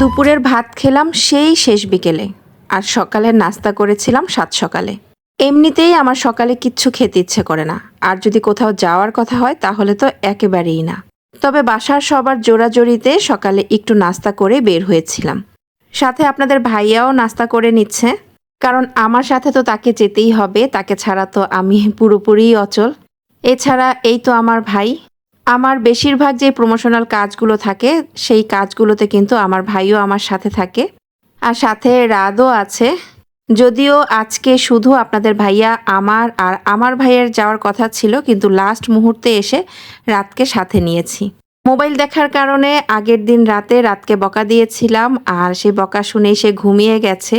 দুপুরের ভাত খেলাম সেই শেষ বিকেলে। আর সকালের নাস্তা করেছিলাম সাত সকালে। এমনিতেই আমার সকালে কিচ্ছু খেতে ইচ্ছে করে না। আর যদি কোথাও যাওয়ার কথা হয়, তাহলে তো একেবারেই না। তবে বাসার সবার জোরাজোরিতে সকালে একটু নাস্তা করে বের হয়েছিলাম। সাথে আপনাদের ভাইয়াও নাস্তা করে নিচ্ছে। কারণ আমার সাথে তো তাকে যেতেই হবে, তাকে ছাড়া তো আমি পুরোপুরিই অচল। এছাড়া এই তো আমার ভাই। আমার বেশিরভাগ যে প্রমোশনাল কাজগুলো থাকে, সেই কাজগুলোতে কিন্তু আমার ভাইও আমার সাথে থাকে। আর সাথে রাদও আছে। যদিও আজকে শুধু আপনাদের ভাইয়া আমার আর আমার ভাইয়ের যাওয়ার কথা ছিল, কিন্তু লাস্ট মুহূর্তে এসে রাতকে সাথে নিয়েছি। মোবাইল দেখার কারণে আগের দিন রাতে রাতকে বকা দিয়েছিলাম, আর সেই বকা শুনেই সে ঘুমিয়ে গেছে।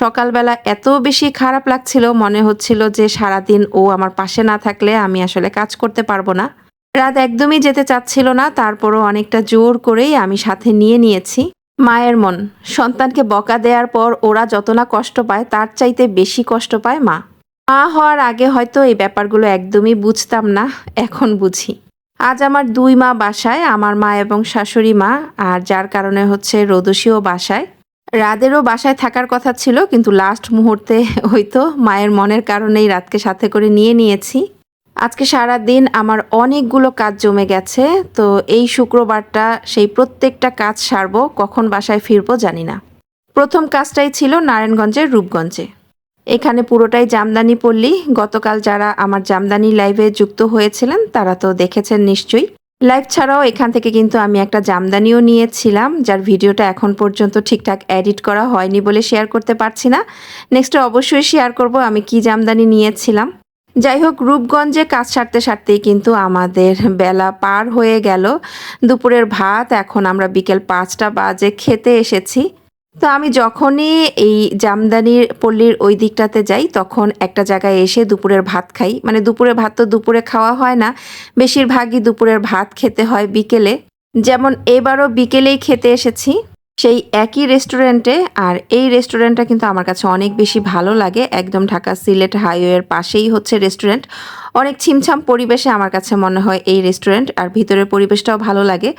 সকালবেলা এত বেশি খারাপ লাগছিল, মনে হচ্ছিল যে সারাদিন ও আমার পাশে না থাকলে আমি আসলে কাজ করতে পারব না। রাত একদমই যেতে চাচ্ছিল না, তারপরও অনেকটা জোর করেই আমি সাথে নিয়ে নিয়েছি। মায়ের মন, সন্তানকে বকা দেওয়ার পর ওরা যত না কষ্ট পায়, তার চাইতে বেশি কষ্ট পায় মা। মা হওয়ার আগে হয়তো এই ব্যাপারগুলো একদমই বুঝতাম না, এখন বুঝি। আজ আমার দুই মা বাসায়, আমার মা এবং শাশুড়ি মা, আর যার কারণে হচ্ছে রোদসীও বাসায়। রাদেরও বাসায় থাকার কথা ছিল, কিন্তু লাস্ট মুহূর্তে হয়তো মায়ের মনের কারণেই রাতকে সাথে করে নিয়ে নিয়েছি। আজকে সারা দিন আমার অনেকগুলো কাজ জমে গেছে, তো এই শুক্রবারটা সেই প্রত্যেকটা কাজ সারবো, কখন বাসায় ফিরবো জানি না। প্রথম কাজটাই ছিল নারায়ণগঞ্জের রূপগঞ্জে। এখানে পুরোটাই জামদানি পল্লী, গতকাল যারা আমার জামদানি লাইভে যুক্ত হয়েছিলেন, তারা তো দেখেছেন নিশ্চয়ই। লাইভ ছাড়াও এখান থেকে কিন্তু আমি একটা জামদানিও নিয়েছিলাম, যার ভিডিওটা এখন পর্যন্ত ঠিকঠাক এডিট করা হয়নি বলে শেয়ার করতে পারছি না। নেক্সটে অবশ্যই শেয়ার করব আমি কি জামদানি নিয়েছিলাম। যাই হোক রূপগঞ্জে কাজ সারতে সারতেই কিন্তু আমাদের বেলা পার হয়ে গেল। দুপুরের ভাত, এখন আমরা বিকেল পাঁচটা বাজে খেতে এসেছি। তো আমি যখনই এই জামদানির পল্লীর ওই দিকটাতে যাই, তখন একটা জায়গায় এসে দুপুরের ভাত খাই। মানে দুপুরের ভাত তো দুপুরে খাওয়া হয় না, বেশিরভাগই দুপুরের ভাত খেতে হয় বিকেলে। যেমন এবারও বিকেলেই খেতে এসেছি। সেই একই রেস্টুরেন্টে আর এই রেস্টুরেন্টটা কিন্তু আমার কাছে অনেক বেশি ভালো লাগে। একদম ঢাকা সিলেট হাইওয়ের পাশেই হচ্ছে রেস্টুরেন্ট অনেক ছিমছাম পরিবেশে আমার কাছে মনে হয় এই রেস্টুরেন্ট আর ভিতরের পরিবেশটাও ভালো লাগে।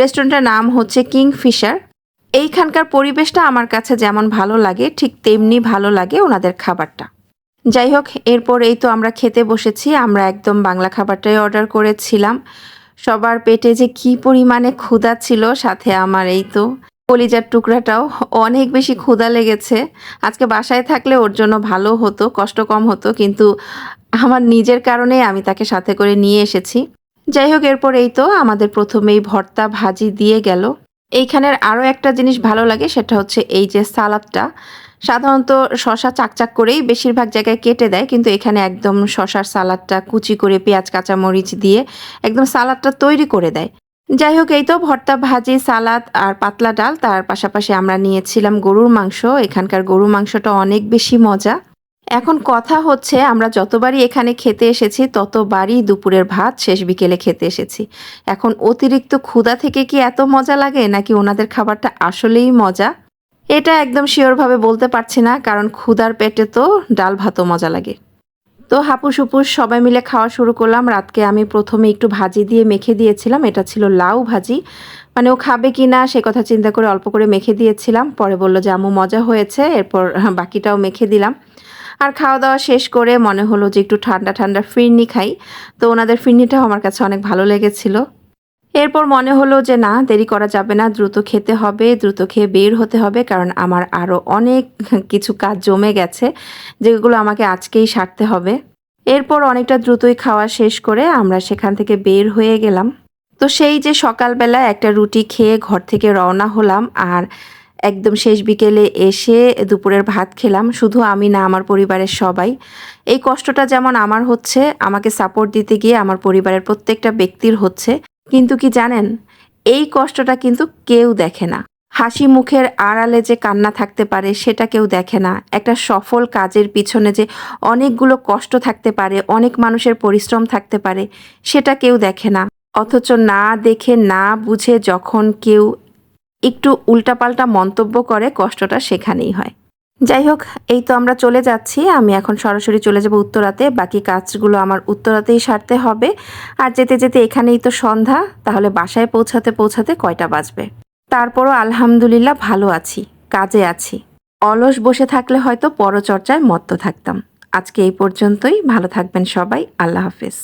রেস্টুরেন্টের নাম হচ্ছে কিং ফিশার এইখানকার পরিবেশটা আমার কাছে যেমন ভালো লাগে, ঠিক তেমনি ভালো লাগে ওনাদের খাবারটা। যাই হোক এরপর এই তো আমরা খেতে বসেছি, আমরা একদম বাংলা খাবারটাই অর্ডার করেছিলাম। সবার পেটে যে কি পরিমাণে ক্ষুধা ছিল, সাথে আমার এই তো কলিজার টুকরাটাও অনেক বেশি ক্ষুধা লেগেছে। আজকে বাসায় থাকলে ওর জন্য ভালো হতো, কষ্ট কম হতো, কিন্তু আমার নিজের কারণে আমি তাকে সাথে করে নিয়ে এসেছি। যাই হোক, এরপর এই তো আমাদের প্রথমেই ভর্তা ভাজি দিয়ে গেল। এইখানের আরও একটা জিনিস ভালো লাগে, সেটা হচ্ছে এই যে সালাদটা। সাধারণত শশা চাকচাক করেই বেশিরভাগ জায়গায় কেটে দেয়, কিন্তু এখানে একদম শশার সালাদটা কুচি করে পেঁয়াজ, কাঁচামরিচ দিয়ে একদম সালাদটা তৈরি করে দেয়। যাই হোক, এই তো ভর্তা, ভাজি, সালাদ আর পাতলা ডাল। তার পাশাপাশি আমরা নিয়েছিলাম গরুর মাংস। এখানকার গরুর মাংসটা অনেক বেশি মজা। এখন কথা হচ্ছে, আমরা যতবারই এখানে খেতে এসেছি, ততবারই দুপুরের ভাত, শেষ বিকেলে খেতে এসেছি। এখন অতিরিক্ত ক্ষুধা থেকে কি এত মজা লাগে, নাকি ওনাদের খাবারটা আসলেই মজা? এটা একদম শিওরভাবে বলতে পারছি না, কারণ ক্ষুধার পেটে তো ডাল ভাতও মজা লাগে। তো হাপুস হুপুস সবাই মিলে খাওয়া শুরু করলাম। রাতকে আমি প্রথমে একটু ভাজি দিয়ে মেখে দিয়েছিলাম। এটা ছিল লাউ ভাজি। মানে ও খাবে কি না সে কথা চিন্তা করে অল্প করে মেখে দিয়েছিলাম। পরে বলল যে আমু মজা হয়েছে। এরপর বাকিটাও মেখে দিলাম। আর খাওয়া দাওয়া শেষ করে মনে হলো যে, একটু ঠান্ডা ঠান্ডা ফিরনি খাই। তো ওনাদের ফিরনিটাও আমার কাছে অনেক ভালো লেগেছিল। এরপর মনে হলো যে, না, দেরি করা যাবে না, দ্রুত খেতে হবে, দ্রুত খেয়ে বের হতে হবে, কারণ আমার আরও অনেক কিছু কাজ জমে গেছে, যেগুলো আমাকে আজকেই সারতে হবে। এরপর অনেকটা দ্রুতই খাওয়া শেষ করে আমরা সেখান থেকে বের হয়ে গেলাম। তো সেই যে সকালবেলা একটা রুটি খেয়ে ঘর থেকে রওনা হলাম, আর একদম শেষ বিকেলে এসে দুপুরের ভাত খেলাম। শুধু আমি না, আমার পরিবারের সবাই। এই কষ্টটা যেমন আমার হচ্ছে, আমাকে সাপোর্ট দিতে গিয়ে আমার পরিবারের প্রত্যেকটা ব্যক্তির হচ্ছে। কিন্তু কি জানেন? এই কষ্টটা কিন্তু কেউ দেখে না। হাসি মুখের আড়ালে যে কান্না থাকতে পারে, সেটা কেউ দেখে না। একটা সফল কাজের পিছনে যে অনেকগুলো কষ্ট থাকতে পারে, অনেক মানুষের পরিশ্রম থাকতে পারে, সেটা কেউ দেখে না। অথচ না দেখে, না বুঝে যখন কেউ একটু উল্টাপাল্টা মন্তব্য করে, কষ্টটা সেখানেই হয়। যাই হোক এই তো আমরা চলে যাচ্ছি। আমি এখন সরাসরি চলে যাব উত্তরাতে। বাকি কাজগুলো আমার উত্তরাতেই সারতে হবে। আর যেতে যেতে এখানেই তো সন্ধ্যা। তাহলে বাসায় পৌঁছাতে পৌঁছাতে কয়টা বাজবে? তারপরও আলহামদুলিল্লাহ ভালো আছি, কাজে আছি। অলস বসে থাকলে হয়তো পরচর্চায় মত্ত থাকতাম। আজকে এই পর্যন্তই। ভালো থাকবেন সবাই। আল্লাহ হাফেজ।